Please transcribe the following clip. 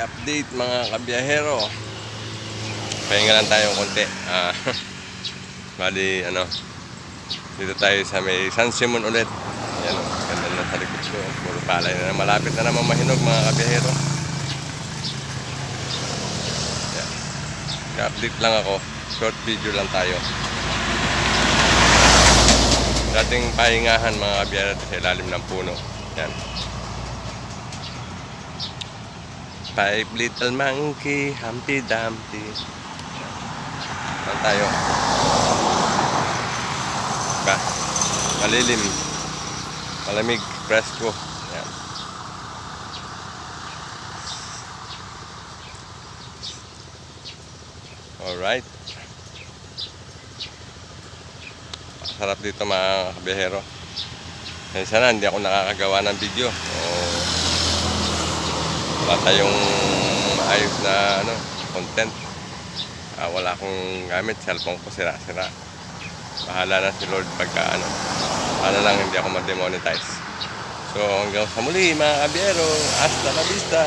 update mga kabiyahero. Pahinga lang tayo konti. Ah, bali, ano, dito tayo sa may San Simon ulit. Yan, oh, ganda na sa likod ko. Puro palay na malapit na naman mahinog mga kabiyahero. Yan. update lang ako. Short video lang tayo. Dating pahingahan mga kabiyahero sa ilalim ng puno. Yan. Five little monkey, Humpty Dumpty. Saan tayo? Ba? Malilim. Malamig, presko. Yan. Alright. Sarap dito mga kabihero. Kaya na, hindi ako nakakagawa ng video. O, wala tayong ayos na ano, content. Ah, wala akong gamit, cellphone ko sira-sira. Bahala na si Lord pagka ano. Sana lang hindi ako ma-demonetize. So hanggang sa muli mga kabiyero, hasta la vista!